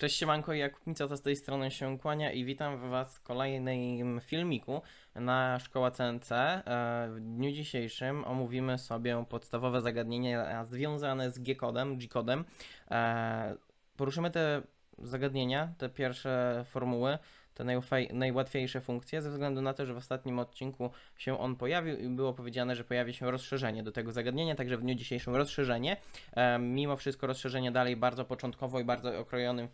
Cześć siemanko, Jakub Micota z tej strony się kłania i witam was w kolejnym filmiku na Szkoła CNC. E, W dniu dzisiejszym omówimy sobie podstawowe zagadnienia związane z G-kodem, G-kodem. E, Poruszymy te zagadnienia, te pierwsze formuły, te najłatwiej- najłatwiejsze funkcje, ze względu na to, że w ostatnim odcinku się on pojawił i było powiedziane, że pojawi się rozszerzenie do tego zagadnienia, także w dniu dzisiejszym rozszerzenie. E, mimo wszystko rozszerzenie dalej bardzo początkowo i bardzo okrojonym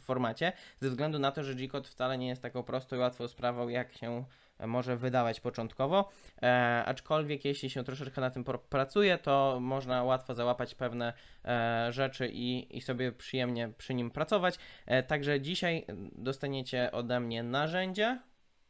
formacie, ze względu na to, że G-Code wcale nie jest taką prostą i łatwą sprawą, jak się może wydawać początkowo, e, aczkolwiek jeśli się troszeczkę na tym pracuje, to można łatwo załapać pewne e, rzeczy i, i sobie przyjemnie przy nim pracować. E, także dzisiaj dostaniecie ode mnie narzędzie,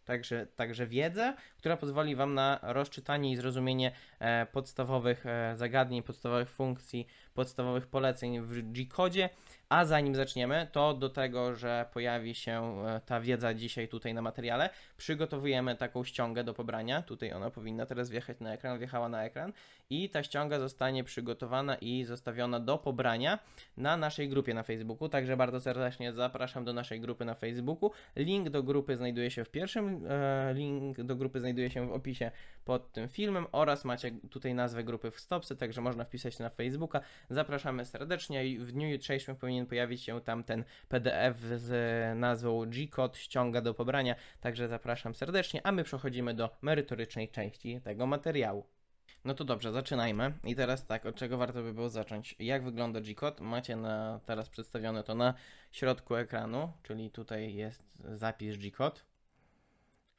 także, także wiedzę, która pozwoli Wam na rozczytanie i zrozumienie e, podstawowych e, zagadnień, podstawowych funkcji, podstawowych poleceń w G-kodzie. A zanim zaczniemy, to do tego, że pojawi się e, ta wiedza dzisiaj tutaj na materiale, przygotowujemy taką ściągę do pobrania. Tutaj ona powinna teraz wjechać na ekran, wjechała na ekran i ta ściąga zostanie przygotowana i zostawiona do pobrania na naszej grupie na Facebooku. Także bardzo serdecznie zapraszam do naszej grupy na Facebooku. Link do grupy znajduje się w pierwszym, e, link do grupy znajduje się w opisie pod tym filmem oraz macie tutaj nazwę grupy w stopce, także można wpisać na Facebooka. Zapraszamy serdecznie i w dniu jutrzejszym powinien pojawić się tam ten PDF z nazwą G-Code ściąga do pobrania, także zapraszam serdecznie, a my przechodzimy do merytorycznej części tego materiału. No to dobrze, zaczynajmy. I teraz tak, od czego warto by było zacząć? Jak wygląda G-Code? Macie na, teraz przedstawione to na środku ekranu, czyli tutaj jest zapis G-Code.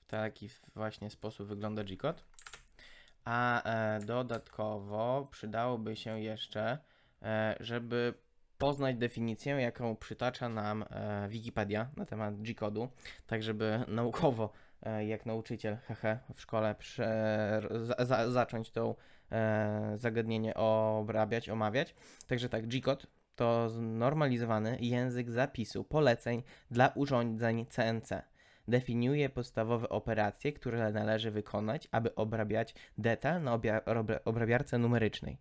W taki właśnie sposób wygląda G-Code. A e, dodatkowo przydałoby się jeszcze, e, żeby poznać definicję, jaką przytacza nam e, Wikipedia na temat G-kodu, tak żeby naukowo, jak nauczyciel hehe, w szkole prze, za, za, zacząć to e, zagadnienie obrabiać, omawiać. Także tak, G-kod to znormalizowany język zapisu poleceń dla urządzeń CNC. Definiuje podstawowe operacje, które należy wykonać, aby obrabiać detal na obra- obrabiarce numerycznej.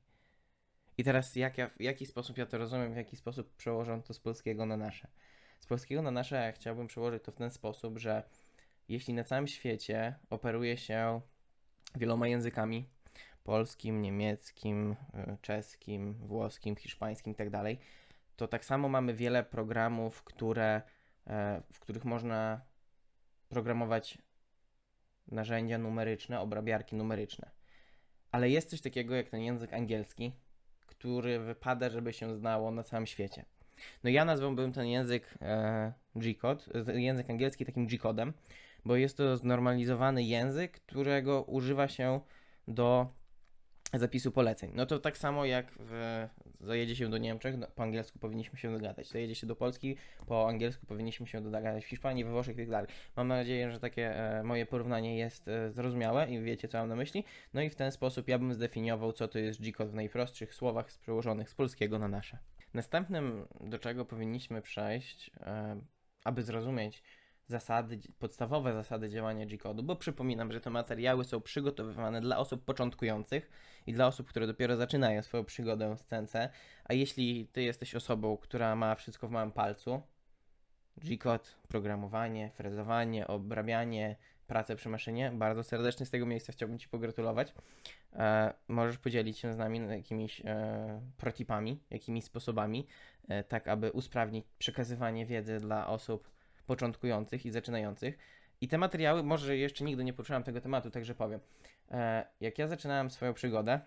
I teraz jak ja, w jaki sposób ja to rozumiem, w jaki sposób przełożę to z polskiego na nasze. Z polskiego na nasze ja chciałbym przełożyć to w ten sposób, że jeśli na całym świecie operuje się wieloma językami, polskim, niemieckim, y, czeskim, włoskim, hiszpańskim itd., to tak samo mamy wiele programów, które, e, w których można programować narzędzia numeryczne, obrabiarki numeryczne. Ale jest coś takiego jak ten język angielski, który wypada, żeby się znało na całym świecie. No ja nazwałbym ten język e, G-code, z- język angielski takim G-codem, bo jest to znormalizowany język, którego używa się do zapisu poleceń. No to tak samo jak w, zajedzie się do Niemczech, no, po angielsku powinniśmy się dogadać. Zajedzie się do Polski, po angielsku powinniśmy się dogadać w Hiszpanii, we Włoszech i tak dalej. Mam nadzieję, że takie e, moje porównanie jest e, zrozumiałe i wiecie, co mam na myśli. No i w ten sposób ja bym zdefiniował, co to jest G-code w najprostszych słowach przełożonych z polskiego na nasze. Następnym, do czego powinniśmy przejść, e, aby zrozumieć zasady, podstawowe zasady działania G-codu, bo przypominam, że te materiały są przygotowywane dla osób początkujących i dla osób, które dopiero zaczynają swoją przygodę z CNC, a jeśli ty jesteś osobą, która ma wszystko w małym palcu, G-code, programowanie, frezowanie, obrabianie, pracę przy maszynie, bardzo serdecznie z tego miejsca chciałbym Ci pogratulować. E, możesz podzielić się z nami jakimiś e, protipami, jakimiś sposobami, e, tak aby usprawnić przekazywanie wiedzy dla osób początkujących i zaczynających. I te materiały, może jeszcze nigdy nie poruszałem tego tematu, także powiem. E, jak ja zaczynałem swoją przygodę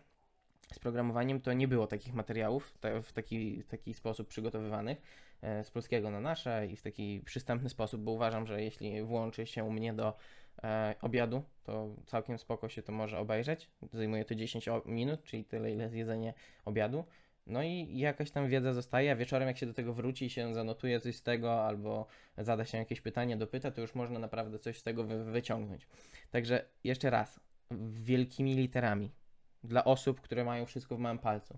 z programowaniem, to nie było takich materiałów w taki, taki sposób przygotowywanych e, z polskiego na nasze i w taki przystępny sposób, bo uważam, że jeśli włączy się mnie do e, obiadu, to całkiem spoko się to może obejrzeć. Zajmuje to 10 o- minut, czyli tyle, ile zjedzenie obiadu. No i jakaś tam wiedza zostaje, a wieczorem jak się do tego wróci i się zanotuje coś z tego, albo zada się jakieś pytanie, dopyta, to już można naprawdę coś z tego wy- wyciągnąć. Także jeszcze raz, wielkimi literami, dla osób, które mają wszystko w małym palcu.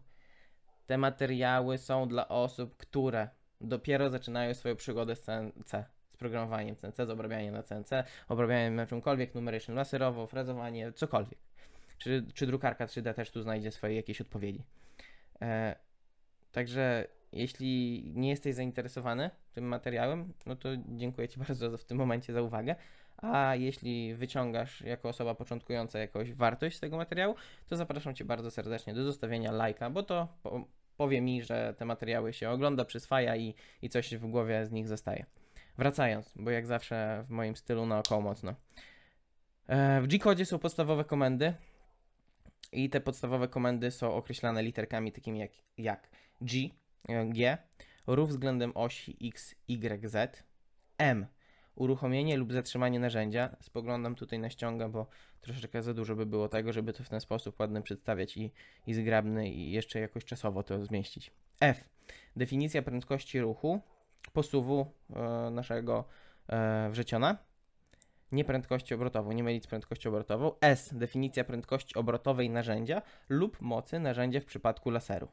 Te materiały są dla osób, które dopiero zaczynają swoją przygodę z CNC, z programowaniem CNC, z obrabianiem na CNC, obrabianiem na czymkolwiek numerycznym, laserowo, frezowanie, cokolwiek. Czy, czy drukarka 3D też tu znajdzie swoje jakieś odpowiedzi. E, także jeśli nie jesteś zainteresowany tym materiałem, no to dziękuję Ci bardzo za, w tym momencie za uwagę. A jeśli wyciągasz jako osoba początkująca jakąś wartość z tego materiału, to zapraszam Cię bardzo serdecznie do zostawienia lajka, bo to po, powie mi, że te materiały się ogląda, przyswaja i, i coś w głowie z nich zostaje. Wracając, bo jak zawsze w moim stylu naokoło mocno. E, W G-kodzie są podstawowe komendy i te podstawowe komendy są określane literkami takimi jak, jak G, e, G, ruch względem osi X, Y, Z, M, uruchomienie lub zatrzymanie narzędzia. Spoglądam tutaj na ściąga, bo troszeczkę za dużo by było tego, żeby to w ten sposób ładnie przedstawiać i, i zgrabny i jeszcze jakoś czasowo to zmieścić. F. Definicja prędkości ruchu, posuwu e, naszego e, wrzeciona. Nie prędkości obrotową, nie mylić z prędkością obrotową. S. Definicja prędkości obrotowej narzędzia lub mocy narzędzia w przypadku laseru.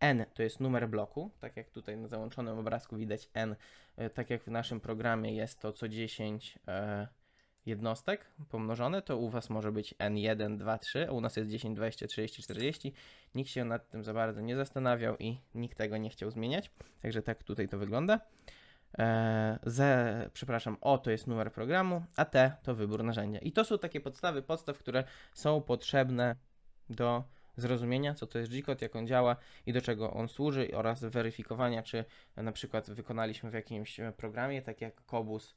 N to jest numer bloku, tak jak tutaj na załączonym obrazku widać N, e, tak jak w naszym programie jest to co 10 e, jednostek pomnożone, to u Was może być N1, 2, 3, a u nas jest 10, 20, 30, 40. Nikt się nad tym za bardzo nie zastanawiał i nikt tego nie chciał zmieniać, także tak tutaj to wygląda. E, Z, przepraszam, O to jest numer programu, a T to wybór narzędzia. I to są takie podstawy podstaw, które są potrzebne do zrozumienia, co to jest G-code, jak on działa i do czego on służy oraz weryfikowania, czy na przykład wykonaliśmy w jakimś programie, tak jak Kobus.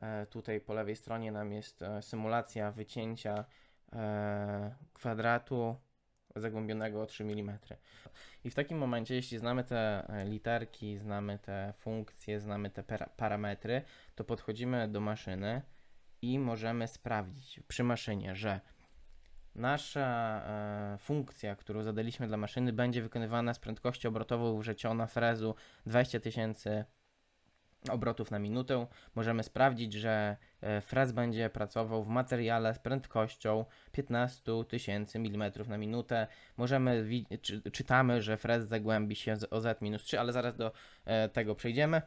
E, Tutaj po lewej stronie nam jest e, symulacja wycięcia e, kwadratu zagłębionego o 3 mm. I w takim momencie, jeśli znamy te literki, znamy te funkcje, znamy te para- parametry, to podchodzimy do maszyny i możemy sprawdzić przy maszynie, że nasza funkcja, którą zadaliśmy dla maszyny, będzie wykonywana z prędkością obrotową wrzeciona frezu 20 tysięcy obrotów na minutę. Możemy sprawdzić, że e, frez będzie pracował w materiale z prędkością 15 tysięcy mm na minutę. Możemy, czy, czytamy, że frez zagłębi się o z-3, ale zaraz do e, tego przejdziemy.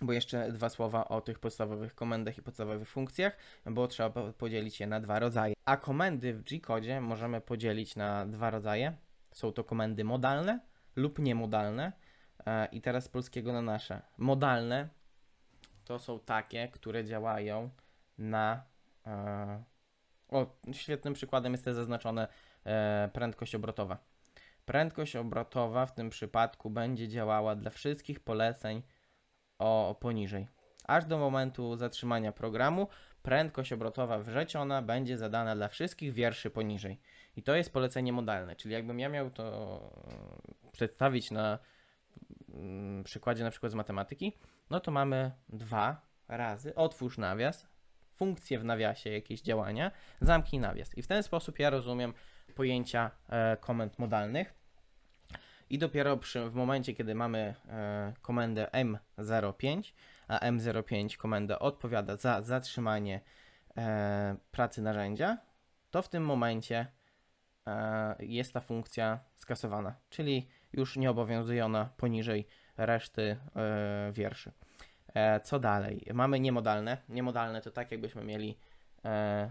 Bo jeszcze dwa słowa o tych podstawowych komendach i podstawowych funkcjach, bo trzeba po- podzielić je na dwa rodzaje. A komendy w G-kodzie możemy podzielić na dwa rodzaje. Są to komendy modalne lub niemodalne. E, I teraz z polskiego na nasze. Modalne to są takie, które działają na. E, o, świetnym przykładem jest te zaznaczone e, prędkość obrotowa. Prędkość obrotowa w tym przypadku będzie działała dla wszystkich poleceń o poniżej. Aż do momentu zatrzymania programu prędkość obrotowa wrzeciona będzie zadana dla wszystkich wierszy poniżej. I to jest polecenie modalne, czyli jakbym ja miał to przedstawić na przykładzie na przykład z matematyki, no to mamy dwa razy otwórz nawias, funkcję w nawiasie, jakieś działania, zamknij nawias. I w ten sposób ja rozumiem pojęcia e, komend modalnych. I dopiero przy, w momencie, kiedy mamy e, komendę M05, a M05 komenda odpowiada za zatrzymanie e, pracy narzędzia, to w tym momencie jest ta funkcja skasowana, czyli już nieobowiązująca poniżej reszty e, wierszy. E, co dalej? Mamy niemodalne. Niemodalne to tak, jakbyśmy mieli e,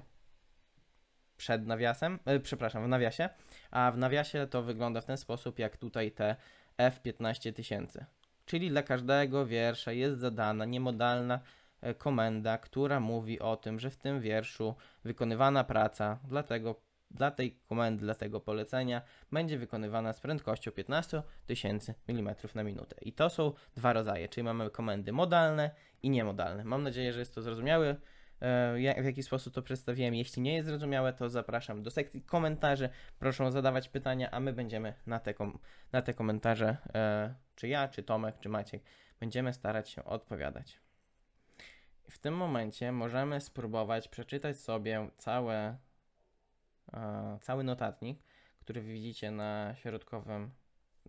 przed nawiasem, e, przepraszam, w nawiasie, a w nawiasie to wygląda w ten sposób, jak tutaj te F15 tysięcy. Czyli dla każdego wiersza jest zadana niemodalna e, komenda, która mówi o tym, że w tym wierszu wykonywana praca dla, tego, dla tej komendy, dla tego polecenia będzie wykonywana z prędkością 15 tysięcy mm na minutę. I to są dwa rodzaje, czyli mamy komendy modalne i niemodalne. Mam nadzieję, że jest to zrozumiałe. e, W jaki sposób to przedstawiłem. Jeśli nie jest zrozumiałe, to zapraszam do sekcji komentarzy. Proszę zadawać pytania, a my będziemy na te, kom- na te komentarze, e, czy ja, czy Tomek, czy Maciek, będziemy starać się odpowiadać. W tym momencie możemy spróbować przeczytać sobie całe, cały notatnik, który widzicie na środkowym,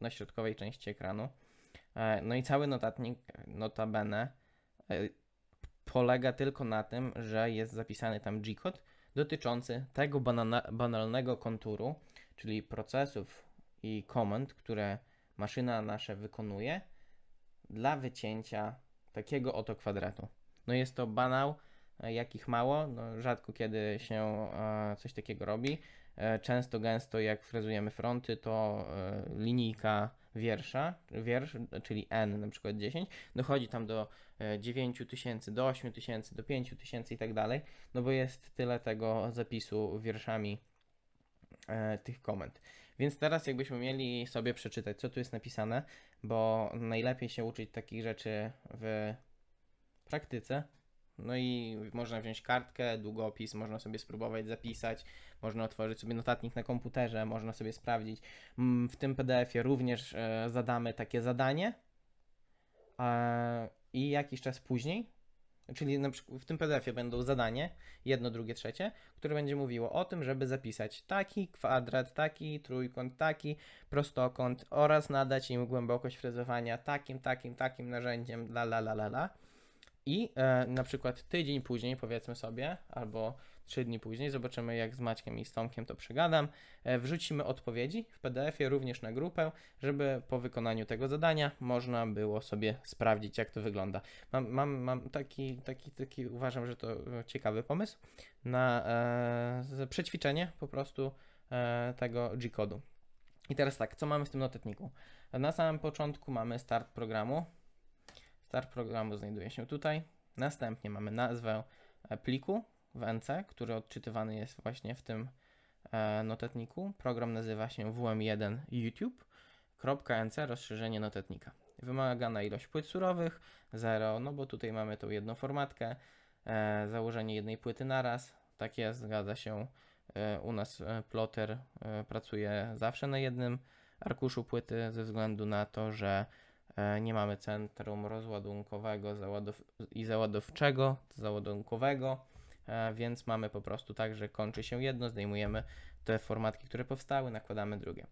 na środkowej części ekranu. E, No i cały notatnik, notabene, e, polega tylko na tym, że jest zapisany tam G-code dotyczący tego banana, banalnego konturu, czyli procesów i komend, które maszyna nasza wykonuje dla wycięcia takiego oto kwadratu. No jest to banał, jakich mało, no rzadko kiedy się e, coś takiego robi. e, często, gęsto jak frezujemy fronty, to e, linijka wiersza, wiersz, czyli n na przykład 10, dochodzi tam do e, 9000, do 8000, do 5000 i tak dalej, no bo jest tyle tego zapisu wierszami e, tych komend. Więc teraz jakbyśmy mieli sobie przeczytać, co tu jest napisane, bo najlepiej się uczyć takich rzeczy w praktyce. No i można wziąć kartkę, długopis, można sobie spróbować zapisać, można otworzyć sobie notatnik na komputerze, można sobie sprawdzić. Mm, W tym PDF-ie również e, zadamy takie zadanie e, i jakiś czas później, czyli na przykład w tym PDF-ie będą zadanie, jedno, drugie, trzecie, które będzie mówiło o tym, żeby zapisać taki kwadrat, taki trójkąt, taki prostokąt oraz nadać im głębokość frezowania takim, takim, takim narzędziem, la la la la la. I e, na przykład tydzień później, powiedzmy sobie, albo trzy dni później, zobaczymy jak z Maćkiem i z Tomkiem to przegadam, e, wrzucimy odpowiedzi w PDF-ie również na grupę, żeby po wykonaniu tego zadania można było sobie sprawdzić jak to wygląda. Mam, mam, mam taki, taki, taki, uważam, że to e, ciekawy pomysł na e, przećwiczenie po prostu e, tego G-kodu. I teraz tak, co mamy w tym notatniku? Na samym początku mamy start programu. Start programu znajduje się tutaj. Następnie mamy nazwę e, pliku w NC, który odczytywany jest właśnie w tym e, notatniku. Program nazywa się WM1 YouTube.nc rozszerzenie notatnika. Wymagana ilość płyt surowych 0, no bo tutaj mamy tą jedną formatkę. E, założenie jednej płyty naraz. Tak jest, zgadza się. U nas plotter e, pracuje zawsze na jednym arkuszu płyty ze względu na to, że nie mamy centrum rozładunkowego i załadowczego, załadunkowego, e, więc mamy po prostu tak, że kończy się jedno, zdejmujemy te formatki, które powstały, nakładamy drugie.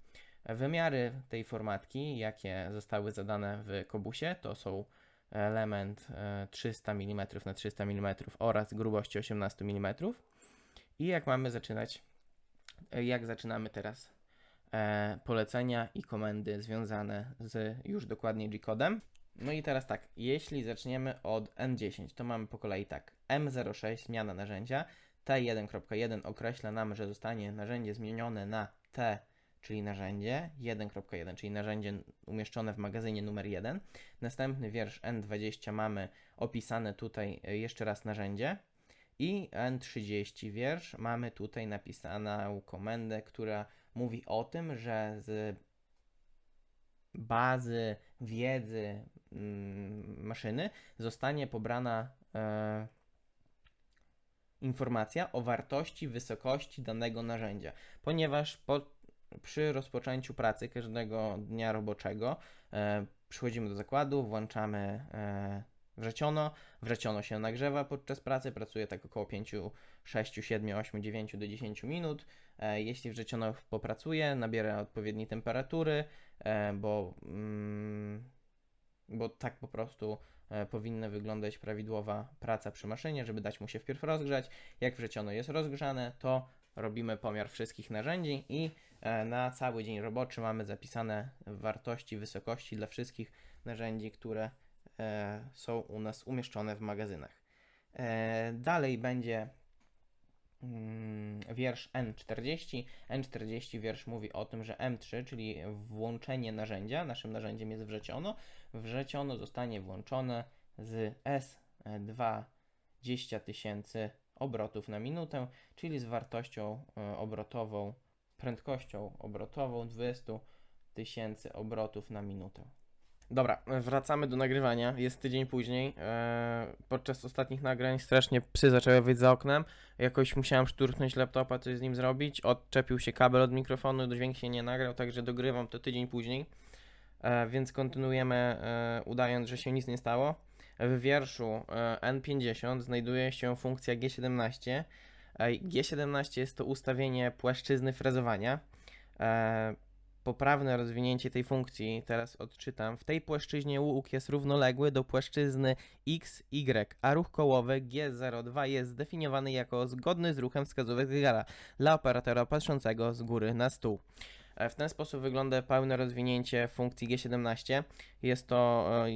E, Wymiary tej formatki, jakie zostały zadane w Kobusie, to są element e, 300 mm na 300 mm oraz grubości 18 mm. I jak mamy zaczynać, e, jak zaczynamy teraz e, polecenia i komendy związane z już dokładnie G-kodem. No i teraz tak, jeśli zaczniemy od N10, to mamy po kolei tak, M06 zmiana narzędzia, T1.1 określa nam, że zostanie narzędzie zmienione na T, czyli narzędzie 1.1, czyli narzędzie umieszczone w magazynie numer 1. Następny wiersz N20 mamy opisane tutaj e, jeszcze raz narzędzie. I N30 wiersz mamy tutaj napisaną komendę, która mówi o tym, że z bazy wiedzy mm, maszyny zostanie pobrana e, informacja o wartości, wysokości danego narzędzia, ponieważ po, przy rozpoczęciu pracy każdego dnia roboczego e, przychodzimy do zakładu, włączamy e, wrzeciono, wrzeciono się nagrzewa podczas pracy, pracuje tak około 5, 6, 7, 8, 9 do 10 minut. E, Jeśli wrzeciono popracuje, nabiera odpowiedniej temperatury, e, bo, mm, bo tak po prostu e, powinna wyglądać prawidłowa praca przy maszynie, żeby dać mu się wpierw rozgrzać. Jak wrzeciono jest rozgrzane, to robimy pomiar wszystkich narzędzi i na cały dzień roboczy mamy zapisane wartości, wysokości dla wszystkich narzędzi, które są u nas umieszczone w magazynach. E, dalej będzie mm, wiersz N40. N40 wiersz mówi o tym, że M3, czyli włączenie narzędzia, naszym narzędziem jest wrzeciono, wrzeciono zostanie włączone z S2 20 tysięcy obrotów na minutę, czyli z wartością e, obrotową, prędkością obrotową 20 tysięcy obrotów na minutę. Dobra, wracamy do nagrywania. Jest tydzień później. E, podczas ostatnich nagrań strasznie psy zaczęły wyjść za oknem. Jakoś musiałem szturchnąć laptopa, coś z nim zrobić. Odczepił się kabel od mikrofonu, dźwięk się nie nagrał, także dogrywam to tydzień później. E, więc kontynuujemy, e, udając, że się nic nie stało. W wierszu e, N50 znajduje się funkcja G17. E, G17 jest to ustawienie płaszczyzny frezowania. E, poprawne rozwinięcie tej funkcji, teraz odczytam. W tej płaszczyźnie łuk jest równoległy do płaszczyzny XY, a ruch kołowy G02 jest zdefiniowany jako zgodny z ruchem wskazówek zegara dla operatora patrzącego z góry na stół. E, W ten sposób wygląda pełne rozwinięcie funkcji G17. Jest to e,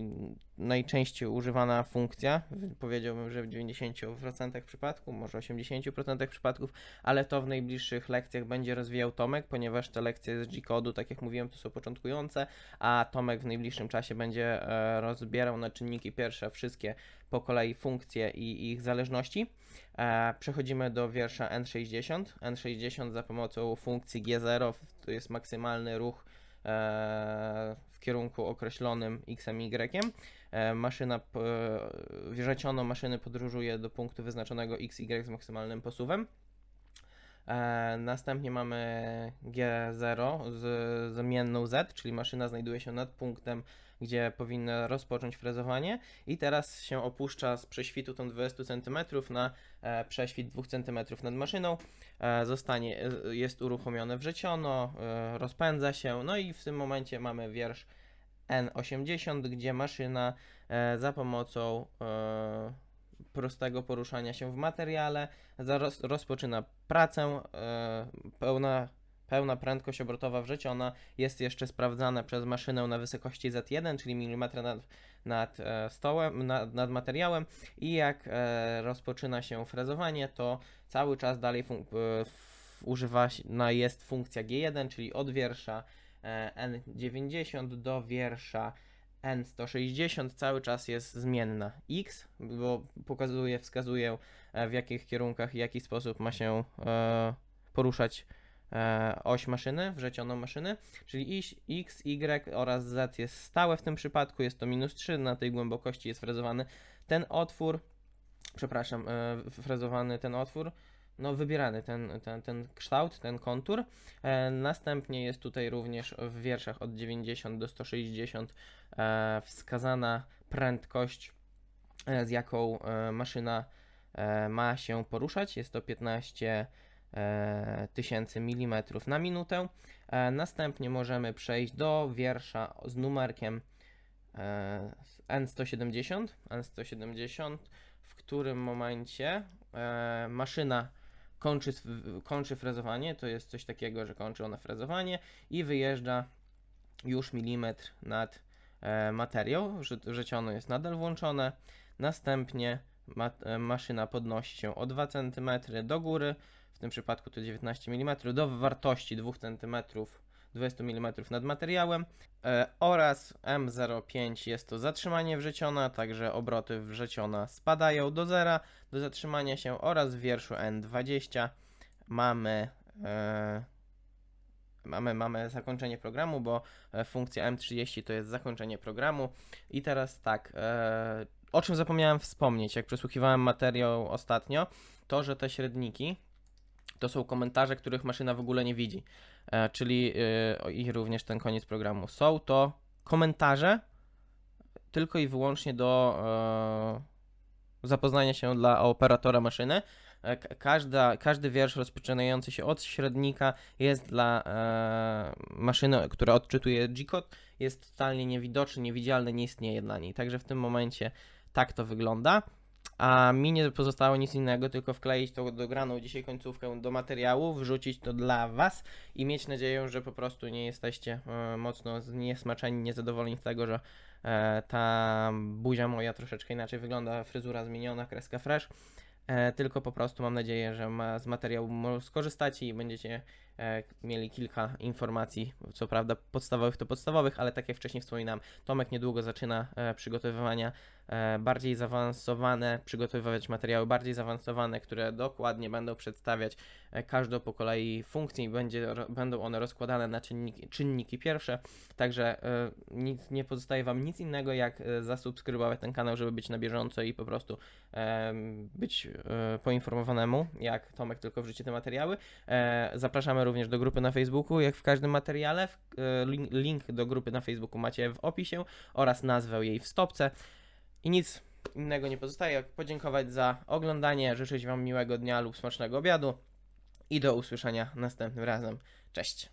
najczęściej używana funkcja. Powiedziałbym, że w 90% przypadków, może 80% przypadków, ale to w najbliższych lekcjach będzie rozwijał Tomek, ponieważ te lekcje z G-kodu, tak jak mówiłem, to są początkujące, a Tomek w najbliższym czasie będzie e, rozbierał na czynniki pierwsze wszystkie po kolei funkcje i ich zależności. E, Przechodzimy do wiersza N60. N60 za pomocą funkcji G0 to jest maksymalny ruch w kierunku określonym i Y. E, Maszyna, e, wrzeciono maszyny podróżuje do punktu wyznaczonego XY z maksymalnym posuwem. E, następnie mamy G0 z zamienną Z, czyli maszyna znajduje się nad punktem, gdzie powinna rozpocząć frezowanie i teraz się opuszcza z prześwitu tą 20 cm na e, prześwit 2 cm nad maszyną. E, zostanie, e, jest uruchomione wrzeciono, rozpędza się, no i w tym momencie mamy wiersz N80, gdzie maszyna za pomocą prostego poruszania się w materiale zaroz, rozpoczyna pracę. E, pełna, pełna prędkość obrotowa wrzeciona jest jeszcze sprawdzana przez maszynę na wysokości Z1, czyli milimetra nad, nad e, stołem, nad, nad materiałem. I jak e, rozpoczyna się frezowanie, to cały czas dalej fun- e, używana jest funkcja G1, czyli od wiersza e, N90 do wiersza N160 cały czas jest zmienna. X, bo pokazuje, wskazuje w jakich kierunkach i jaki sposób ma się e, poruszać oś maszyny, wrzecioną maszyny, czyli X, Y oraz Z jest stałe w tym przypadku, jest to minus 3, na tej głębokości jest frezowany ten otwór, przepraszam, e, frezowany ten otwór, no wybierany ten, ten, ten kształt, ten kontur. E, następnie jest tutaj również w wierszach od 90 do 160 e, wskazana prędkość, e, z jaką e, maszyna e, ma się poruszać. Jest to 15 e, tysięcy milimetrów na minutę. E, następnie możemy przejść do wiersza z numerkiem e, N170. N170, w którym momencie e, maszyna kończy, kończy frezowanie. To jest coś takiego, że kończy ona frezowanie i wyjeżdża już milimetr nad e, materiał. Wrzeciono jest nadal włączone. Następnie ma, e, maszyna podnosi się o 2 cm do góry, w tym przypadku to 19 mm, do wartości 2 cm 20 mm nad materiałem e, oraz M05 jest to zatrzymanie wrzeciona, także obroty wrzeciona spadają do zera do zatrzymania się oraz w wierszu N20 mamy e, mamy, mamy zakończenie programu, bo e, funkcja M30 to jest zakończenie programu. I teraz tak, e, o czym zapomniałem wspomnieć, jak przesłuchiwałem materiał ostatnio, to, że te średniki to są komentarze, których maszyna w ogóle nie widzi. E, czyli e, i również ten koniec programu. Są to komentarze tylko i wyłącznie do e, zapoznania się dla operatora maszyny. Ka- Każda, każdy wiersz rozpoczynający się od średnika jest dla e, maszyny, która odczytuje G-code, jest totalnie niewidoczny, niewidzialny, nie istnieje dla niej. Także w tym momencie tak to wygląda. A mi nie pozostało nic innego, tylko wkleić tą dograną dzisiaj końcówkę do materiału, wrzucić to dla Was i mieć nadzieję, że po prostu nie jesteście e, mocno zniesmaczeni, niezadowoleni z tego, że e, ta buzia moja troszeczkę inaczej wygląda, fryzura zmieniona, kreska fresh. E, tylko po prostu mam nadzieję, że ma, z materiału skorzystacie i będziecie mieli kilka informacji, co prawda podstawowych to podstawowych, ale tak jak wcześniej wspominałem, Tomek niedługo zaczyna e, przygotowywania e, bardziej zaawansowane, przygotowywać materiały bardziej zaawansowane, które dokładnie będą przedstawiać e, każdą po kolei funkcję i będzie, będą one rozkładane na czynniki, czynniki pierwsze. Także e, nic, nie pozostaje Wam nic innego, jak e, zasubskrybować ten kanał, żeby być na bieżąco i po prostu być e, poinformowanemu, jak Tomek tylko wrzuci te materiały. E, zapraszamy również do grupy na Facebooku, jak w każdym materiale. E, link do grupy na Facebooku macie w opisie oraz nazwę jej w stopce. I nic innego nie pozostaje, jak podziękować za oglądanie, życzyć Wam miłego dnia lub smacznego obiadu i do usłyszenia następnym razem. Cześć!